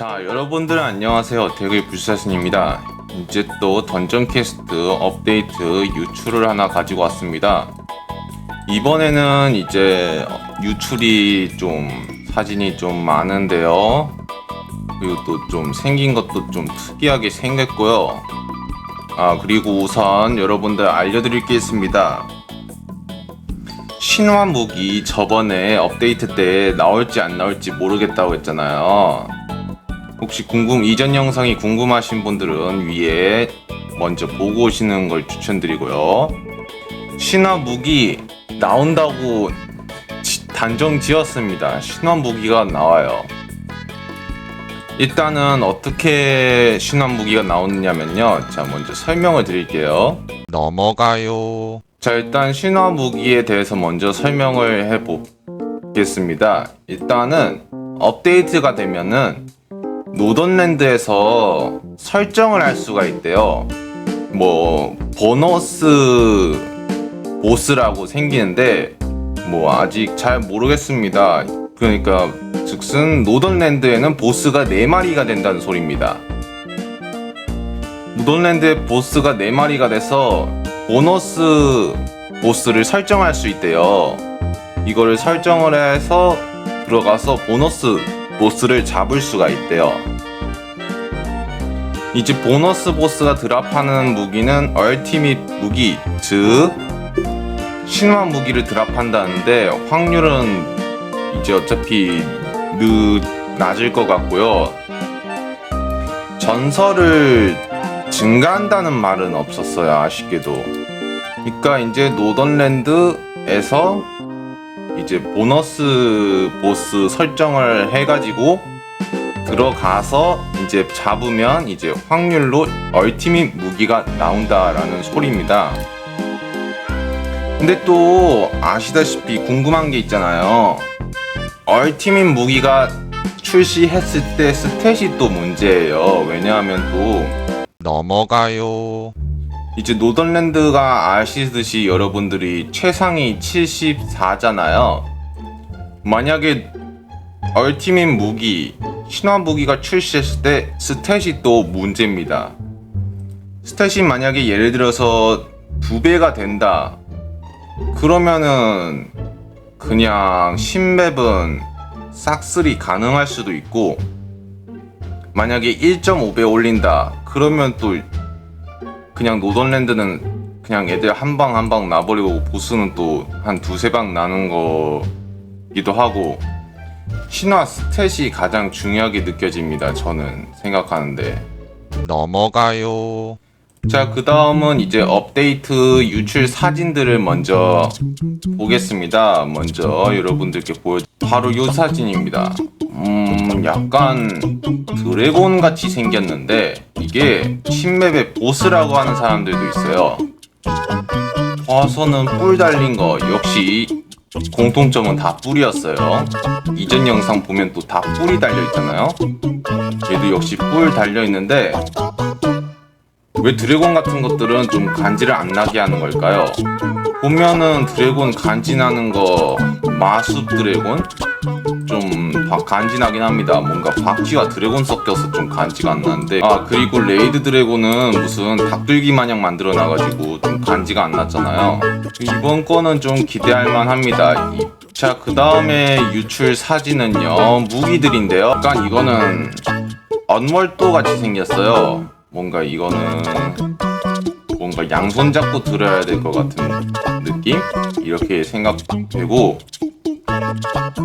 자 여러분들 안녕하세요. 대구의 불사신입니다. 이제 또 던전 캐스트 업데이트 유출을 하나 가지고 왔습니다. 이번에는 이제 유출이 좀 사진이 좀 많은데요. 그리고 또 좀 생긴 것도 좀 특이하게 생겼고요. 아 그리고 우선 여러분들 알려드릴 게 있습니다. 신화 무기 저번에 업데이트 때 나올지 안 나올지 모르겠다고 했잖아요. 혹시 궁금 이전 영상이 궁금하신 분들은 위에 먼저 보고 오시는 걸 추천드리고요. 신화 무기 나온다고 지- 단정 지었습니다. 신화 무기가 나와요. 일단은 어떻게 신화 무기가 나오느냐면요. 자, 먼저 설명을 드릴게요. 넘어가요. 자, 일단 신화 무기에 대해서 먼저 설명을 해보겠습니다. 일단은 업데이트가 되면은 노던랜드에서 설정을 할 수가 있대요. 뭐 보너스 보스라고 생기는데 뭐 아직 잘 모르겠습니다. 그러니까 즉슨 노던랜드에는 보스가 4마리가 된다는 소리입니다. 노던랜드의 보스가 4마리가 돼서 보너스 보스를 설정할 수 있대요. 이거를 설정을 해서 들어가서 보너스 보스를 잡을 수가 있대요. 이제 보너스 보스가 드랍하는 무기는 얼티밋 무기, 즉 신화 무기를 드랍한다는데 확률은 이제 어차피 늦 낮을 것 같고요. 전설을 증가한다는 말은 없었어요. 아쉽게도. 그러니까 이제 노던랜드에서 이제 보너스 보스 설정을 해가지고 들어가서 이제 잡으면 이제 확률로 얼티밋 무기가 나온다라는 소리입니다. 근데 또 아시다시피 궁금한 게 있잖아요. 얼티밋 무기가 출시했을 때 스탯이 또 문제예요. 왜냐하면 또 넘어가요. 이제 노던랜드가 아시듯이 여러분들이 최상위 74잖아요. 만약에 얼티밋 무기, 신화 무기가 출시했을 때 스탯이 또 문제입니다. 스탯이 만약에 예를 들어서 두 배가 된다. 그러면은 그냥 신맵은 싹쓸이 가능할 수도 있고 만약에 1.5배 올린다. 그러면 또 그냥 노던랜드는 그냥 애들 한 방 한 방 나버리고 보스는 또 한 두세 방 나는 거기도 하고 신화 스탯이 가장 중요하게 느껴집니다. 저는 생각하는데. 넘어가요. 자, 그 다음은 이제 업데이트 유출 사진들을 먼저 보겠습니다. 먼저 여러분들께 보여, 바로 이 사진입니다. 음, 약간 드래곤 같이 생겼는데, 이게 신맵의 보스라고 하는 사람들도 있어요. 봐서는 뿔 달린 거, 역시 공통점은 다 뿔이었어요. 이전 영상 보면 또 다 뿔이 달려 있잖아요. 얘도 역시 뿔 달려 있는데, 왜 드래곤 같은 것들은 좀 간지를 안 나게 하는 걸까요? 보면은 드래곤 간지나는 거 마수 드래곤 좀 바- 간지나긴 합니다. 뭔가 바퀴와 드래곤 섞여서 좀 간지가 안 나는데 아 그리고 레이드 드래곤은 무슨 닭들기 마냥 만들어 놔가지고 좀 간지가 안 났잖아요. 이번 거는 좀 기대할 만합니다. 이- 자, 그 다음에 유출 사진은요, 무기들인데요. 약간 이거는 언월도 같이 생겼어요. 뭔가 이거는 뭔가 양손 잡고 들어야 될 것 같은 느낌? 이렇게 생각되고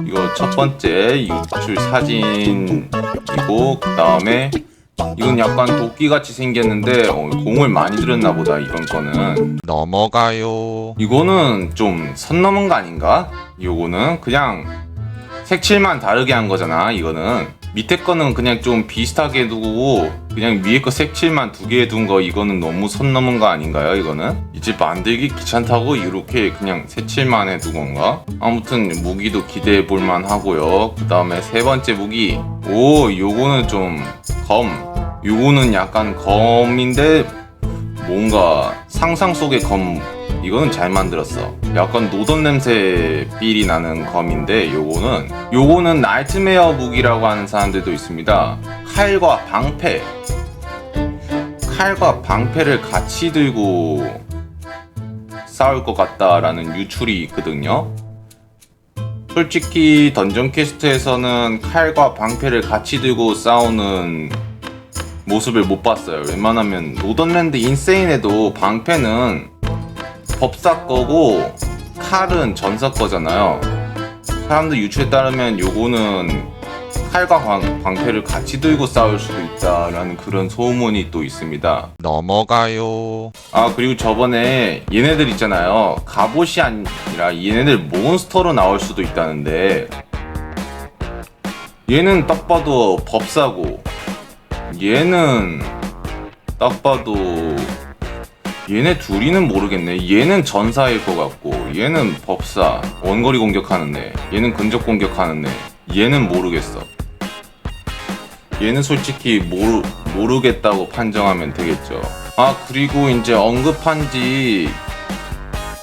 이거 첫 번째 유출 사진이고 그 다음에 이건 약간 도끼 같이 생겼는데 어, 공을 많이 들였나 보다 이번 거는 넘어가요. 이거는 좀 선 넘은 거 아닌가? 요거는 그냥 색칠만 다르게 한 거잖아 이거는 밑에 거는 그냥 좀 비슷하게 두고 그냥 위에 거 색칠만 두 개 둔 거 이거는 너무 선 넘은 거 아닌가요 이거는? 이제 만들기 귀찮다고 이렇게 그냥 색칠만 해둔 건가? 아무튼 무기도 기대해 볼만 하고요 그 다음에 세 번째 무기 오 요거는 좀검 요거는 약간 검인데 뭔가 상상 속의 검 이거는 잘 만들었어. 약간 노던 냄새 삘이 나는 검인데 요거는 요거는 나이트메어 무기라고 하는 사람들도 있습니다. 칼과 방패 칼과 방패를 같이 들고 싸울 것 같다라는 유출이 있거든요. 솔직히 던전 퀘스트에서는 칼과 방패를 같이 들고 싸우는 모습을 못 봤어요. 웬만하면 노던랜드 인세인에도 방패는 법사 거고 칼은 전사 거잖아요. 사람들 유추에 따르면 요거는 칼과 방, 방패를 같이 들고 싸울 수도 있다라는 그런 소문이 또 있습니다. 넘어가요. 아 그리고 저번에 얘네들 있잖아요 갑옷이 아니라 얘네들 몬스터로 나올 수도 있다는데 얘는 딱 봐도 법사고 얘는 딱 봐도 얘네 둘이는 모르겠네 얘는 전사일 것 같고 얘는 법사 원거리 공격하는 애 얘는 근접 공격하는 애 얘는 모르겠어 얘는 솔직히 모르, 모르겠다고 판정하면 되겠죠. 아, 그리고 이제 언급한 지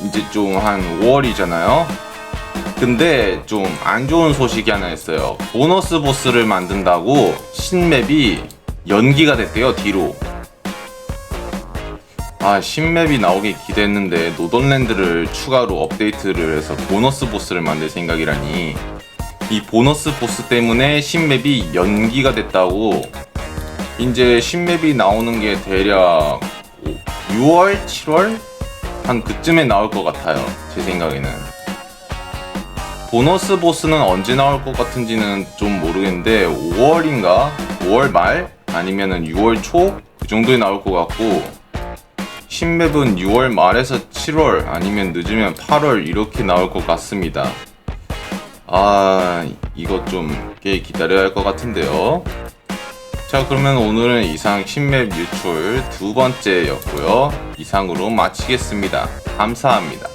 이제 좀 한 5월이잖아요? 근데 좀 안 좋은 소식이 하나 있어요. 보너스 보스를 만든다고 신맵이 연기가 됐대요, 뒤로. 아, 신맵이 나오길 기대했는데 노던랜드를 추가로 업데이트를 해서 보너스 보스를 만들 생각이라니. 이 보너스 보스 때문에 신맵이 연기가 됐다고 이제 신맵이 나오는 게 대략 6월, 7월 한 그쯤에 나올 것 같아요. 제 생각에는. 보너스 보스는 언제 나올 것 같은지는 좀 모르겠는데 5월인가? 5월 말 아니면은 6월 초 그 정도에 나올 것 같고 신맵은 6월 말에서 7월 아니면 늦으면 8월 이렇게 나올 것 같습니다. 아, 이거 좀 꽤 기다려야 할 것 같은데요. 자, 그러면 오늘은 이상 신맵 유출 두 번째였고요. 이상으로 마치겠습니다. 감사합니다.